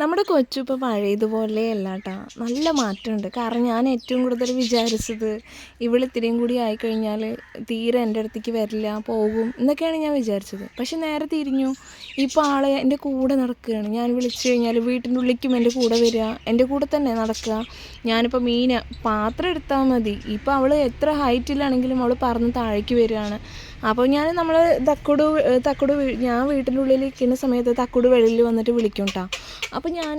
നമ്മുടെ കൊച്ചു ഇപ്പോൾ പഴയതുപോലെ അല്ല കേട്ടോ നല്ല മാറ്റമുണ്ട്. കാരണം ഞാൻ ഏറ്റവും കൂടുതൽ വിചാരിച്ചത് ഇവൾ ഇത്രയും കൂടി ആയിക്കഴിഞ്ഞാൽ തീരെ എന്റെ അടുത്തേക്ക് വരില്ല പോകും എന്നൊക്കെയാണ് ഞാൻ വിചാരിച്ചത്. പക്ഷെ നേരെ തിരിഞ്ഞു. ഇപ്പോൾ ആൾ എന്റെ കൂടെ നടക്കുകയാണ്. ഞാൻ വിളിച്ചു കഴിഞ്ഞാൽ വീട്ടിന്റെ ഉള്ളിലേക്കും എന്റെ കൂടെ വരിക എന്റെ കൂടെ തന്നെ നടക്കുക. ഞാനിപ്പോൾ മീൻ പാത്രം എടുത്താൽ മതി. ഇപ്പോൾ അവൾ എത്ര ഹൈറ്റിലാണെങ്കിലും അവൾ പറന്ന് താഴേക്ക് വരികയാണ്. അപ്പോൾ ഞാൻ നമ്മൾ തക്കുടു തക്കുടു ഞാൻ വീട്ടിന്റെ ഉള്ളിൽ ഇരിക്കുന്ന സമയത്ത് തക്കുടു വെളിയിൽ വന്നിട്ട് വിളിക്കും കേട്ടോ അപ്പോൾ ഞാൻ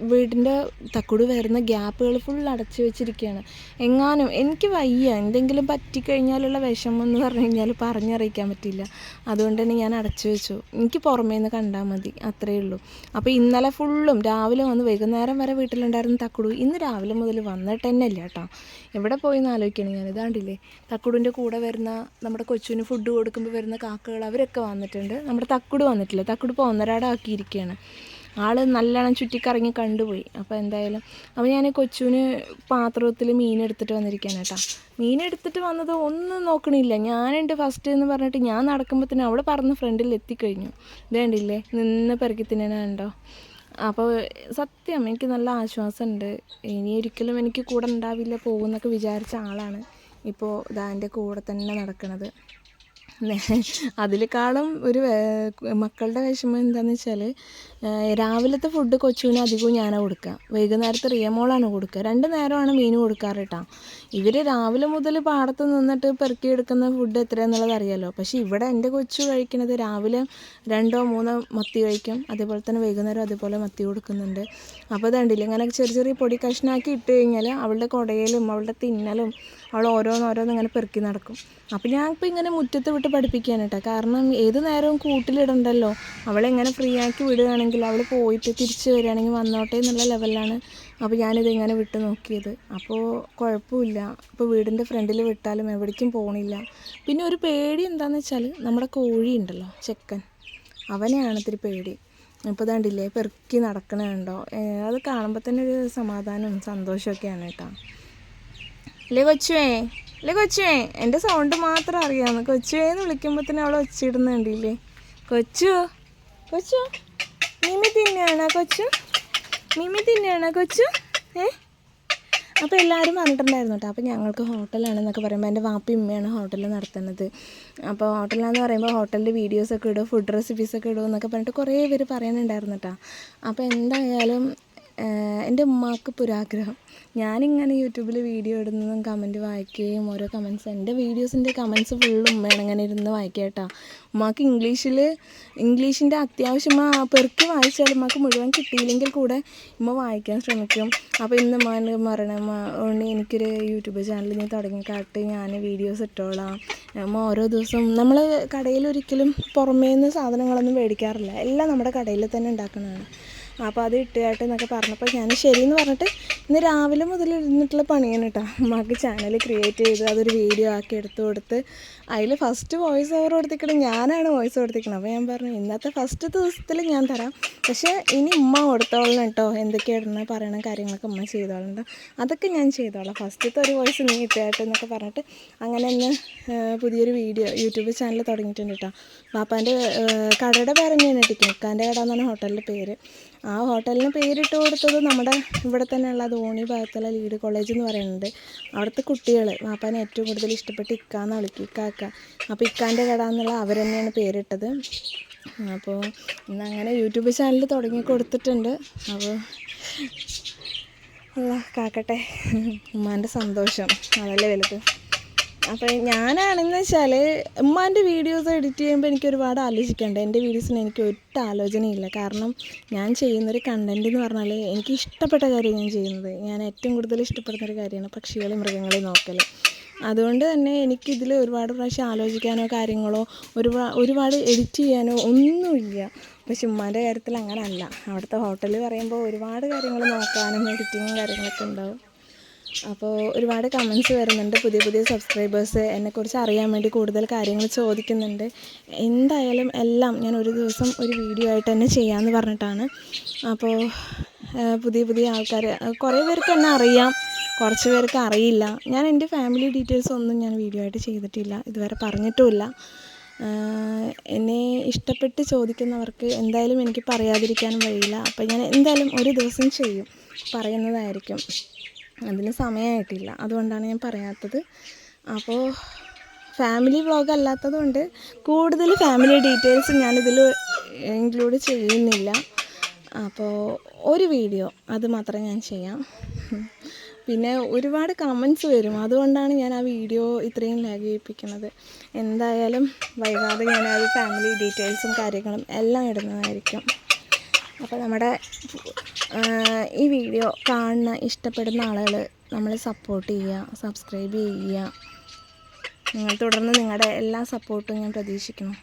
വീടിന്റെ തക്കുടു വരുന്ന ഗ്യാപ്പുകൾ ഫുൾ അടച്ചു വെച്ചിരിക്കുകയാണ് എങ്ങാനും എനിക്ക് വയ്യ. എന്തെങ്കിലും പറ്റിക്കഴിഞ്ഞാലുള്ള വിഷമം എന്ന് പറഞ്ഞു കഴിഞ്ഞാൽ പറഞ്ഞറിയിക്കാൻ പറ്റില്ല. അതുകൊണ്ട് തന്നെ ഞാൻ അടച്ചു വെച്ചു. എനിക്ക് പുറമേ നിന്ന് കണ്ടാൽ മതി. അത്രയേ ഉള്ളൂ. അപ്പോൾ ഇന്നലെ ഫുള്ളും രാവിലെ വന്ന് വൈകുന്നേരം വരെ വീട്ടിലുണ്ടായിരുന്ന തക്കുടു ഇന്ന് രാവിലെ മുതൽ വന്നിട്ട് തന്നെ ഇല്ല കേട്ടോ. എവിടെ പോയി എന്ന് ആലോചിക്കണം ഞാൻ ഇതാണ്ടില്ലേ തക്കുടിന്റെ കൂടെ വരുന്ന നമ്മുടെ കൊച്ചുവിന് ഫുഡ് കൊടുക്കുമ്പോൾ വരുന്ന കാക്കകൾ അവരൊക്കെ വന്നിട്ടുണ്ട്. നമ്മുടെ തക്കുട് വന്നിട്ടില്ല. തക്കുട് ഇപ്പോൾ ആൾ നല്ലോണം ചുറ്റിക്കറങ്ങി കണ്ടുപോയി. അപ്പോൾ എന്തായാലും അപ്പോൾ ഞാൻ കൊച്ചുവിന് പാത്രത്തിൽ മീൻ എടുത്തിട്ട് വന്നിരിക്കുകയാണ് കേട്ടോ. മീൻ എടുത്തിട്ട് വന്നത് ഒന്നും നോക്കണില്ല. ഞാനുണ്ട് ഫസ്റ്റ് എന്ന് പറഞ്ഞിട്ട് ഞാൻ നടക്കുമ്പോൾ തന്നെ അവിടെ പറന്ന് ഫ്രണ്ടിൽ എത്തിക്കഴിഞ്ഞു. ഇതേണ്ടില്ലേ നിന്ന് പെറുക്കി തിന്നണുണ്ടോ അപ്പോൾ സത്യം എനിക്ക് നല്ല ആശ്വാസമുണ്ട്. ഇനി ഒരിക്കലും എനിക്ക് കൂടെ ഉണ്ടാവില്ല പോകുമെന്നൊക്കെ വിചാരിച്ച ആളാണ്. ഇപ്പോൾ ഇതാ എന്റെ കൂടെ തന്നെ നടക്കണത്. അതിലേക്കാളും ഒരു മക്കളുടെ വിഷമം എന്താണെന്ന് വെച്ചാൽ രാവിലത്തെ ഫുഡ് കൊച്ചുവിന് അധികവും ഞാനാണ് കൊടുക്കുക വൈകുന്നേരത്തെ റിയമോളാണ് കൊടുക്കുക രണ്ട് നേരമാണ് മീൻ കൊടുക്കാറ് കേട്ടോ ഇവർ രാവിലെ മുതൽ പാടത്ത് നിന്നിട്ട് പെറുക്കിയെടുക്കുന്ന ഫുഡ് എത്രയാണെന്നുള്ളത് അറിയാലോ. പക്ഷേ ഇവിടെ എന്റെ കൊച്ചു കഴിക്കുന്നത് രാവിലെ രണ്ടോ മൂന്നോ മത്തി കഴിക്കും. അതേപോലെ തന്നെ വൈകുന്നേരം അതേപോലെ മത്തി കൊടുക്കുന്നുണ്ട്. അപ്പോൾ ഇതുണ്ടല്ലേ ഇങ്ങനെ ചെറിയ ചെറിയ പൊടി കഷ്ണാക്കി ഇട്ട് കഴിഞ്ഞാൽ അവളുടെ കുടയിലും അവളുടെ തിന്നലും അവൾ ഓരോന്നോരോന്ന് ഇങ്ങനെ പെറുക്കി നടക്കും. അപ്പോൾ ഞാൻ ഇപ്പോൾ ഇങ്ങനെ മുറ്റത്ത് വിട്ട് പഠിപ്പിക്കുകയാണ് കേട്ടോ. കാരണം ഏത് നേരവും കൂട്ടിലിടണ്ടല്ലോ. അവളെങ്ങനെ ഫ്രീ ആക്കി വിടുകയാണെങ്കിൽ അവൾ പോയിട്ട് തിരിച്ച് വരികയാണെങ്കിൽ വന്നോട്ടെ എന്നുള്ള ലെവലിലാണ് അപ്പോൾ ഞാനിത് ഇങ്ങനെ വിട്ട് നോക്കിയത്. അപ്പോൾ കുഴപ്പമില്ല. ഇപ്പോൾ വീടിന്റെ ഫ്രണ്ടിൽ വിട്ടാലും എവിടേക്കും പോകണില്ല പിന്നെ ഒരു പേടി എന്താണെന്ന് വെച്ചാൽ നമ്മുടെ കോഴി ഉണ്ടല്ലോ ചെക്കൻ. അവനെയാണ് ഇത്തിരി പേടി. ഇപ്പോൾ ഇതാണ്ടില്ലേ പെറുക്കി നടക്കണുണ്ടോ അത് കാണുമ്പോൾ തന്നെ ഒരു സമാധാനവും സന്തോഷമൊക്കെയാണ് കേട്ടോ. അല്ലേ കൊച്ചുവേ അല്ലേ കൊച്ചുവേ എന്റെ സൗണ്ട് മാത്രം അറിയാമെന്ന് കൊച്ചുവേ എന്ന് വിളിക്കുമ്പോൾ തന്നെ അവളെ ഒച്ചിടുന്നുണ്ടല്ലേ കൊച്ചു കൊച്ചു മിമി തിന്നെയാണോ കൊച്ചു? മിമി തിന്നെയാണോ കൊച്ചു? ഏ? അപ്പോൾ എല്ലാവരും പറഞ്ഞിട്ടുണ്ടായിരുന്നു കേട്ടോ. അപ്പോൾ ഞങ്ങൾക്ക് ഹോട്ടലാണെന്നൊക്കെ പറയുമ്പോൾ എന്റെ വാപ്പി ഉമ്മയാണ് ഹോട്ടൽ നടത്തുന്നത്. അപ്പോൾ ഹോട്ടലാണെന്ന് പറയുമ്പോൾ ഹോട്ടലിന്റെ വീഡിയോസൊക്കെ ഇടും ഫുഡ് റെസിപ്പീസൊക്കെ ഇടും എന്നൊക്കെ പറഞ്ഞിട്ട് കുറേ പേര് പറയുന്നുണ്ടായിരുന്നു കേട്ടോ. അപ്പോൾ എന്തായാലും എന്റെ ഉമ്മാക്ക് പുരാഗ്രഹം ഞാനിങ്ങനെ യൂട്യൂബിൽ വീഡിയോ ഇടുന്നതും കമന്റ് വായിക്കുകയും ഓരോ കമൻസ് എന്റെ വീഡിയോസിന്റെ കമൻസ് ഫുള്ളും ഉമ്മയാണ് ഇങ്ങനെ ഇരുന്ന് വായിക്കുക കേട്ടോ. ഉമ്മാക്ക് ഇംഗ്ലീഷിൽ ഇംഗ്ലീഷിന്റെ അത്യാവശ്യം പെറുക്കി വായിച്ചാൽ ഉമ്മാക്ക് മുഴുവൻ കിട്ടിയില്ലെങ്കിൽ കൂടെ ഉമ്മ വായിക്കാൻ ശ്രമിക്കും. അപ്പോൾ ഇന്ന് ഉമ്മ മരണം പറയണം "ഉമ്മ, ഉണ്ണി എനിക്കൊരു യൂട്യൂബ് ചാനൽ ഞാൻ തുടങ്ങിക്കാട്ട് ഞാൻ വീഡിയോസ് ഇട്ടോളാം. ഉമ്മ ഓരോ ദിവസവും നമ്മൾ കടയിൽ ഒരിക്കലും പുറമേ നിന്ന് സാധനങ്ങളൊന്നും മേടിക്കാറില്ല. എല്ലാം നമ്മുടെ കടയിൽ തന്നെ ഉണ്ടാക്കുന്നതാണ്. അപ്പോൾ അത് ഇട്ടുകാട്ട് എന്നൊക്കെ പറഞ്ഞപ്പോൾ ഞാൻ ശരിയെന്ന് പറഞ്ഞിട്ട് ഇന്ന് രാവിലെ മുതൽ ഇരുന്നിട്ടുള്ള പണിയാണ് കേട്ടോ അമ്മയ്ക്ക് ചാനൽ ക്രിയേറ്റ് ചെയ്ത് അതൊരു വീഡിയോ ആക്കി എടുത്തു കൊടുത്ത് അതിൽ ഫസ്റ്റ് വോയിസ് ഓവർ കൊടുത്തിക്കണം. ഞാനാണ് വോയിസ് കൊടുത്തിക്കണം അപ്പോൾ ഞാൻ പറഞ്ഞു ഇന്നത്തെ ഫസ്റ്റ് ദിവസത്തിൽ ഞാൻ തരാം. പക്ഷേ ഇനി ഉമ്മ കൊടുത്തോളണം കേട്ടോ എന്തൊക്കെയാണ് പറയണ കാര്യങ്ങളൊക്കെ ഉമ്മ ചെയ്തോളണം കേട്ടോ അതൊക്കെ ഞാൻ ചെയ്തോളാം. ഫസ്റ്റത്തെ ഒരു വോയിസ് നീ ഇട്ടുകാട്ട് എന്നൊക്കെ പറഞ്ഞിട്ട് അങ്ങനെ ഒന്ന് പുതിയൊരു വീഡിയോ യൂട്യൂബ് ചാനൽ തുടങ്ങിയിട്ടുണ്ട് കേട്ടോ പാപ്പാന്റെ കടയുടെ പേര് തന്നെയാണ് ടിക്കിനിക്കാന്റെ കട എന്നാണ് ഹോട്ടലിന്റെ പേര്. ആ ഹോട്ടലിന് പേരിട്ട് കൊടുത്തത് നമ്മുടെ ഇവിടെ തന്നെയുള്ള ധോണി ഭാഗത്തുള്ള ലീഡ് കോളേജ് എന്ന് പറയുന്നത് അവിടുത്തെ കുട്ടികൾ വാപ്പാനെ ഏറ്റവും കൂടുതൽ ഇഷ്ടപ്പെട്ട് ഇക്കാന്ന് വിളിക്കും ഇക്കാക്ക അപ്പോൾ ഇക്കാന്റെ കട എന്നുള്ള അവർ തന്നെയാണ് പേരിട്ടത് അപ്പോൾ ഇന്ന് അങ്ങനെ യൂട്യൂബ് ചാനൽ തുടങ്ങി കൊടുത്തിട്ടുണ്ട് അപ്പോൾ അല്ല കാക്കട്ടെ ഉമ്മാന്റെ സന്തോഷം അതല്ലേ വലുത് അപ്പോൾ ഞാനാണെന്ന് വെച്ചാൽ ഉമ്മാന്റെ വീഡിയോസ് എഡിറ്റ് ചെയ്യുമ്പോൾ എനിക്ക് ഒരുപാട് ആലോചിക്കേണ്ട എന്റെ വീഡിയോസിന് എനിക്ക് ഒറ്റ ആലോചനയില്ല. കാരണം ഞാൻ ചെയ്യുന്നൊരു കണ്ടന്റ് എന്ന് പറഞ്ഞാൽ എനിക്ക് ഇഷ്ടപ്പെട്ട കാര്യം ഞാൻ ചെയ്യുന്നത്. ഞാൻ ഏറ്റവും കൂടുതൽ ഇഷ്ടപ്പെടുന്നൊരു കാര്യമാണ് പക്ഷികളെ മൃഗങ്ങളെ നോക്കൽ അതുകൊണ്ട് തന്നെ എനിക്കിതിൽ ഒരുപാട് പ്രാവശ്യം ആലോചിക്കാനോ കാര്യങ്ങളോ ഒരുപാട് ഒരുപാട് എഡിറ്റ് ചെയ്യാനോ ഒന്നുമില്ല. പക്ഷെ ഉമ്മാന്റെ കാര്യത്തിൽ അങ്ങനല്ല അവിടുത്തെ ഹോട്ടൽ പറയുമ്പോൾ ഒരുപാട് കാര്യങ്ങൾ നോക്കാനും എഡിറ്റിങ്ങും കാര്യങ്ങളൊക്കെ ഉണ്ടാവും. അപ്പോൾ ഒരുപാട് കമൻസ് വരുന്നുണ്ട്. പുതിയ പുതിയ സബ്സ്ക്രൈബേഴ്സ് എന്നെക്കുറിച്ച് അറിയാൻ വേണ്ടി കൂടുതൽ കാര്യങ്ങൾ ചോദിക്കുന്നുണ്ട്. എന്തായാലും എല്ലാം ഞാൻ ഒരു ദിവസം ഒരു വീഡിയോ ആയിട്ട് തന്നെ ചെയ്യാമെന്ന് പറഞ്ഞിട്ടാണ്. അപ്പോൾ പുതിയ പുതിയ ആൾക്കാർ കുറേ പേർക്ക് എന്നെ അറിയാം. കുറച്ച് പേർക്ക് അറിയില്ല. ഞാൻ എന്റെ ഫാമിലി ഡീറ്റെയിൽസ് ഒന്നും ഞാൻ വീഡിയോ ആയിട്ട് ചെയ്തിട്ടില്ല. ഇതുവരെ പറഞ്ഞിട്ടുമില്ല. എന്നെ ഇഷ്ടപ്പെട്ട് ചോദിക്കുന്നവർക്ക് എന്തായാലും എനിക്ക് പറയാതിരിക്കാനും വഴിയില്ല. അപ്പോൾ ഞാൻ എന്തായാലും ഒരു ദിവസം ചെയ്യും. പറയുന്നതായിരിക്കും. അതിന് സമയമായിട്ടില്ല അതുകൊണ്ടാണ് ഞാൻ പറയാത്തത്. അപ്പോൾ ഫാമിലി വ്ളോഗ് അല്ലാത്തത് കൊണ്ട് കൂടുതൽ ഫാമിലി ഡീറ്റെയിൽസ് ഞാനിതിൽ ഇൻക്ലൂഡ് ചെയ്യുന്നില്ല. അപ്പോൾ ഒരു വീഡിയോ അത് മാത്രമേ ഞാൻ ചെയ്യാം. പിന്നെ ഒരുപാട് കമൻസ് വരും. അതുകൊണ്ടാണ് ഞാൻ ആ വീഡിയോ ഇത്രയും ലാഗ് ചെയ്യിപ്പിക്കുന്നത് എന്തായാലും വൈകാതെ ഞാൻ അത് ഫാമിലി ഡീറ്റെയിൽസും കാര്യങ്ങളും എല്ലാം ഇടുന്നതായിരിക്കും. അപ്പോൾ നമ്മുടെ ഈ വീഡിയോ കാണുന്ന ഇഷ്ടപ്പെടുന്ന ആളുകൾ നമ്മൾ സപ്പോർട്ട് ചെയ്യുക സബ്സ്ക്രൈബ് ചെയ്യുക. നിങ്ങൾ തുടർന്ന് നിങ്ങളുടെ എല്ലാ സപ്പോർട്ടും ഞാൻ പ്രതീക്ഷിക്കുന്നു.